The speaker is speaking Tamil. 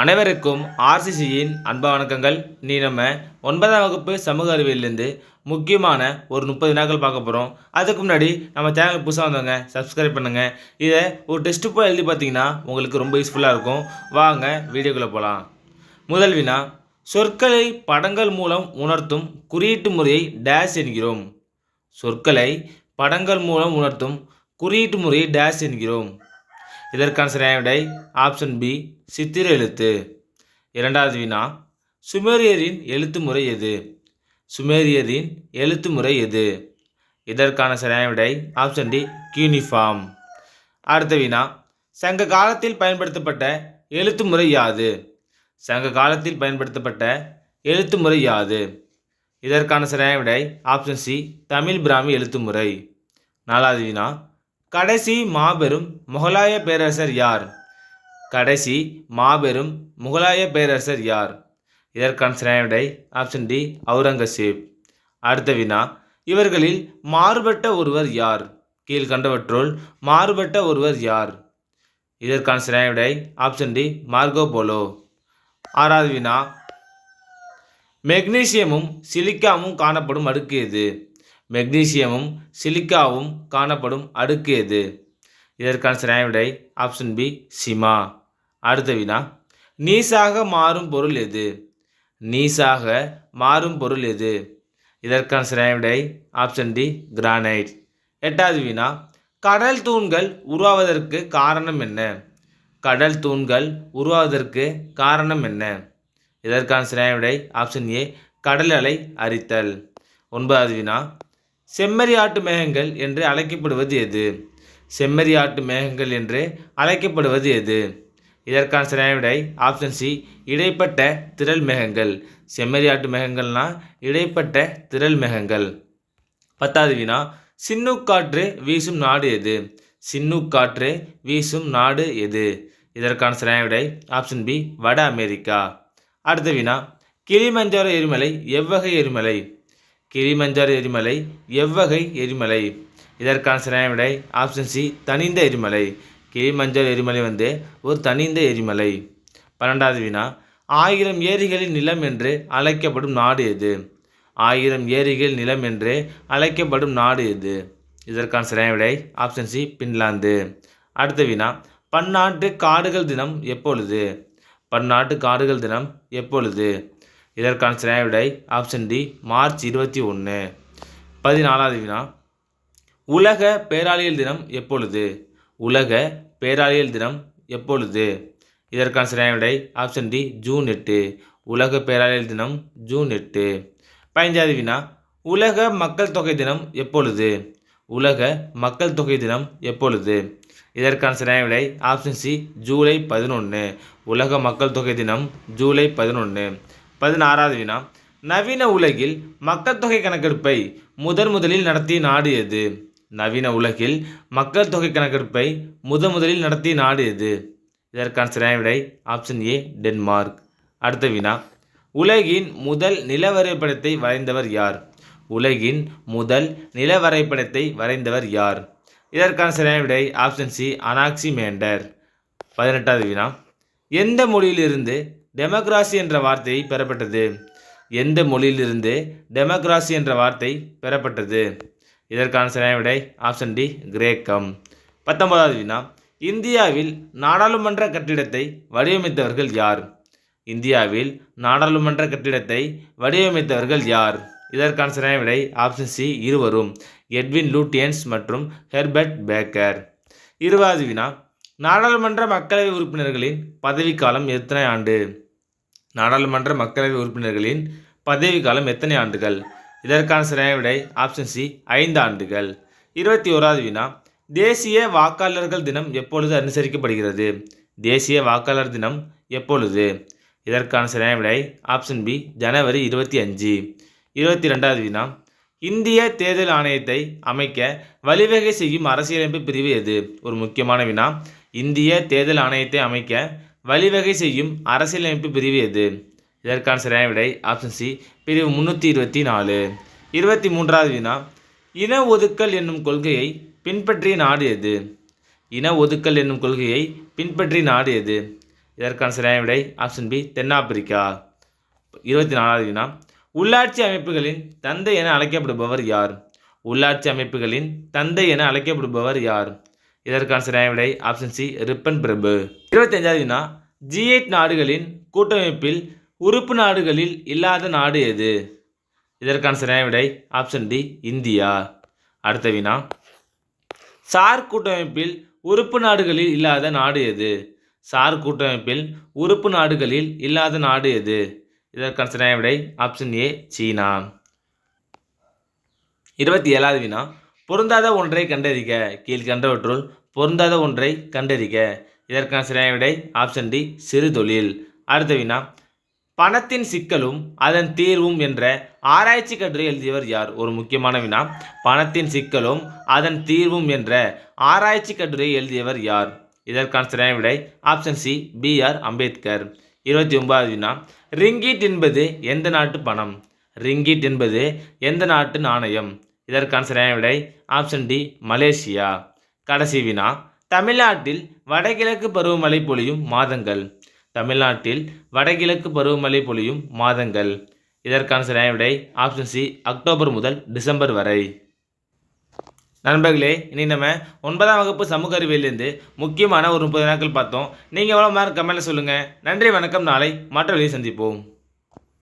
அனைவருக்கும் ஆர்சிசியின் அன்ப வணக்கங்கள். நீ நம்ம ஒன்பதாம் வகுப்பு சமூக அறிவியலேருந்து முக்கியமான ஒரு முப்பது நாட்கள் பார்க்க போகிறோம் அதுக்கு முன்னாடி நம்ம சேனல் புதுசாக வந்தவங்க சப்ஸ்கிரைப் பண்ணுங்கள் இதை ஒரு டெஸ்ட்டு போய் எழுதி பார்த்தீங்கன்னா உங்களுக்கு ரொம்ப யூஸ்ஃபுல்லாக இருக்கும். வாங்க வீடியோக்குள்ளே போகலாம் முதல் வினா சொற்களை படங்கள் மூலம் உணர்த்தும் குறியீட்டு முறையை டேஷ் என்கிறோம். சொற்களை படங்கள் மூலம் உணர்த்தும் குறியீட்டு முறையை டேஷ் என்கிறோம். இதற்கான சரியான விடை ஆப்ஷன் பி சித்திர எழுத்து. இரண்டாவது வினா சுமேரியரின் எழுத்து முறை எது? சுமேரியரின் எழுத்து முறை எது? இதற்கான சரியான விடை ஆப்ஷன் டி கியூனிஃபார்ம் அடுத்த வினா சங்க காலத்தில் பயன்படுத்தப்பட்ட எழுத்து முறை யாது? சங்க காலத்தில் பயன்படுத்தப்பட்ட எழுத்து முறை யாது? இதற்கான சரியான விடை ஆப்ஷன் சி தமிழ் பிராமி எழுத்து முறை. நாலாவது வினா கடைசி மாபெரும் முகலாய பேரரசர் யார்? கடைசி மாபெரும் முகலாய பேரரசர் யார்? இதற்கான சிறையடை ஆப்ஷன் டி அவுரங்கசீப் அடுத்த வினா இவர்களில் மாறுபட்ட ஒருவர் யார்? கீழ்கண்டவற்றுள் மாறுபட்ட ஒருவர் யார்? இதற்கான சிறையடை ஆப்ஷன் டி மார்கோ போலோ. ஆறாவது வினா மெக்னீசியமும் சிலிக்காமும் காணப்படும் அடுக்கு எது? மெக்னீசியமும் சிலிக்காவும் காணப்படும் அடுக்கு எது இதற்கான சரியான விடை ஆப்ஷன் பி சிமா. அடுத்த வினா நீசாக மாறும் பொருள் எது? நீசாக மாறும் பொருள் எது? இதற்கான சரியான விடை ஆப்ஷன் டி கிரானைட். எட்டாவது வினா கடல் தூண்கள் உருவாவதற்கு காரணம் என்ன? கடல் தூண்கள் உருவாவதற்கு காரணம் என்ன? இதற்கான சரியான விடை ஆப்ஷன் ஏ கடல் அலை அரித்தல். ஒன்பதாவது வினா செம்மறியாட்டு மேகங்கள் என்று அழைக்கப்படுவது எது? செம்மறியாட்டு மேகங்கள் என்று அழைக்கப்படுவது எது? இதற்கான சரியான விடை ஆப்ஷன் சி இடைப்பட்ட திரள் மேகங்கள். செம்மறியாட்டு மேகங்கள்னா இடைப்பட்ட திரள் மேகங்கள். பத்தாவது வினா சின்னுக்காற்று வீசும் நாடு எது? சின்னுக்காற்று வீசும் நாடு எது? இதற்கான சரியான விடை ஆப்ஷன் பி வட அமெரிக்கா. அடுத்த வினா கிளிமஞ்சாரோ எரிமலை எவ்வகை எரிமலை? கிளிமஞ்சாரோ எரிமலை எவ்வகை எரிமலை. இதற்கான சரியான விடை ஆப்ஷன் சி தனிந்த எரிமலை. கிளிமஞ்சாரோ எரிமலை வந்து ஒரு தனிந்த எரிமலை. பன்னெண்டாவது வினா ஆயிரம் ஏரிகளின் நிலம் என்று அழைக்கப்படும் நாடு எது? ஆயிரம் ஏரிகள் நிலம் என்று அழைக்கப்படும் நாடு எது? இதற்கான சரியான விடை ஆப்ஷன் சி பின்லாந்து. அடுத்த வினா பன்னாட்டு காடுகள் தினம் எப்பொழுது? பன்னாட்டு காடுகள் தினம் எப்பொழுது? இதற்கான சரியான விடை ஆப்ஷன் டி மார்ச் இருபத்தி ஒன்று பதினாலாவது வினா. உலக பேராளியல் தினம் எப்பொழுது? உலக பேராளியல் தினம் எப்பொழுது? இதற்கான சரியான விடை ஆப்ஷன் டி ஜூன் எட்டு. உலக பேராளியல் தினம் ஜூன் எட்டு. பதினஞ்சாவது வினா. உலக மக்கள் தொகை தினம் எப்பொழுது? உலக மக்கள் தொகை தினம் எப்பொழுது? இதற்கான சரியான விடை ஆப்ஷன் சி ஜூலை பதினொன்று உலக மக்கள் தொகை தினம் ஜூலை பதினொன்று பதினாறாவது வினா. நவீன உலகில் மக்கள் தொகை கணக்கெடுப்பை முதன் முதலில் நடத்திய நாடு எது? நவீன உலகில் மக்கள் தொகை கணக்கெடுப்பை முதன் முதலில் நடத்திய நாடு எது? இதற்கான சரியான விடை ஆப்ஷன் ஏ டென்மார்க் அடுத்த வினா. உலகின் முதல் நில வரைபடத்தை வரைந்தவர் யார்? உலகின் முதல் நில வரைபடத்தை வரைந்தவர் யார்? இதற்கான சரியான விடை ஆப்ஷன் சி அனாக்சி மேண்டர் பதினெட்டாவது வினா. எந்த மொழியிலிருந்து டெமோக்ராசி என்ற வார்த்தை பெறப்பட்டது. எந்த மொழியிலிருந்து டெமோக்ராசி என்ற வார்த்தை பெறப்பட்டது? இதற்கான சரியான விடை ஆப்ஷன் டி கிரேக்கம். பத்தொன்பதாவது வினா. இந்தியாவில் நாடாளுமன்ற கட்டிடத்தை வடிவமைத்தவர்கள் யார்? இந்தியாவில் நாடாளுமன்ற கட்டிடத்தை வடிவமைத்தவர்கள் யார்? இதற்கான சரியான விடை ஆப்ஷன் சி இருவரும். எட்வின் லூட்டியன்ஸ் மற்றும் ஹெர்பர்ட் பேக்கர். இருபதாவது வினா. நாடாளுமன்ற மக்களவை உறுப்பினர்களின் பதவிக்காலம் எத்தனை ஆண்டு? நாடாளுமன்ற மக்களவை உறுப்பினர்களின் பதவிக்காலம் எத்தனை ஆண்டுகள்? இதற்கான சரியான விடை ஆப்ஷன் சி ஐந்து ஆண்டுகள். இருபத்தி ஓராவது வினா தேசிய வாக்காளர்கள் தினம் எப்பொழுது அனுசரிக்கப்படுகிறது? தேசிய வாக்காளர் தினம் எப்பொழுது? இதற்கான சரியான விடை ஆப்ஷன் பி ஜனவரி இருபத்தி அஞ்சு. இருபத்தி ரெண்டாவது வினா இந்திய தேர்தல் ஆணையத்தை அமைக்க வழிவகை செய்யும் அரசியலமைப்பு பிரிவு எது? ஒரு முக்கியமான வினா இந்திய தேர்தல் ஆணையத்தை அமைக்க வழிவகை செய்யும் அரசியலமைப்பு பிரிவு எது? இதற்கான சரியான விடை ஆப்ஷன் சி பிரிவு முந்நூற்றி இருபத்தி நாலு. இருபத்தி மூன்றாவது வினா இன ஒதுக்கல் என்னும் கொள்கையை பின்பற்றிய நாடு எது? இன ஒதுக்கல் என்னும் கொள்கையை பின்பற்றிய நாடு எது? இதற்கான சரியான விடை ஆப்ஷன் பி தென்னாப்பிரிக்கா. இருபத்தி நாலாவது வினா உள்ளாட்சி அமைப்புகளின் தந்தை என அழைக்கப்படுபவர் யார்? உள்ளாட்சி அமைப்புகளின் தந்தை என அழைக்கப்படுபவர் யார்? இதற்கான சரியான விடை ஆப்ஷன் சி ரிப்பன் பிரபு. இருபத்தஞ்சாவது வினா ஜி எயிட் நாடுகளின் கூட்டமைப்பில் உறுப்பு நாடுகளில் இல்லாத நாடு எது? இதற்கான சரியான விடை ஆப்ஷன் டி இந்தியா. அடுத்த வினா சார் கூட்டமைப்பில் உறுப்பு நாடுகளில் இல்லாத நாடு எது? சார் கூட்டமைப்பில் உறுப்பு நாடுகளில் இல்லாத நாடு எது? இதற்கான சரியான விடை ஆப்ஷன் ஏ சீனா. இருபத்தி ஏழாவது வினா பொருந்தாத ஒன்றை கண்டறிக. கீழ்கண்டவற்றுள் பொருந்தாத ஒன்றை கண்டறிக. இதற்கான சரியான விடை ஆப்ஷன் டி சிறு தொழில். அடுத்த வினா பணத்தின் சிக்கலும் அதன் தீர்வும் என்ற ஆராய்ச்சி கட்டுரை எழுதியவர் யார்? ஒரு முக்கியமான வினா பணத்தின் சிக்கலும் அதன் தீர்வும் என்ற ஆராய்ச்சி கட்டுரை எழுதியவர் யார்? இதற்கான சரியான விடை option C B R Ambedkar. இருபத்தி ஒன்பதாவது வினா ரிங்கிட் என்பது எந்த நாட்டு பணம்? ரிங்கிட் என்பது எந்த நாட்டு நாணயம்? இதற்கான சரியான விடை ஆப்ஷன் டி மலேசியா. கடைசி வினா. தமிழ்நாட்டில் வடகிழக்கு பருவமழை பொழியும் மாதங்கள். தமிழ்நாட்டில் வடகிழக்கு பருவமழை பொழியும் மாதங்கள். இதற்கான சரியான விடை ஆப்ஷன் சி அக்டோபர் முதல் டிசம்பர் வரை. நண்பர்களே இனி நம்ம ஒன்பதாம் வகுப்பு சமூக அறிவியலேருந்து முக்கியமான ஒரு முப்பது நாட்கள் பார்த்தோம். நீங்கள் எவ்வளோ மார்க் கமெண்ட்டில் சொல்லுங்கள் நன்றி வணக்கம். நாளை மற்ற வழியை சந்திப்போம்.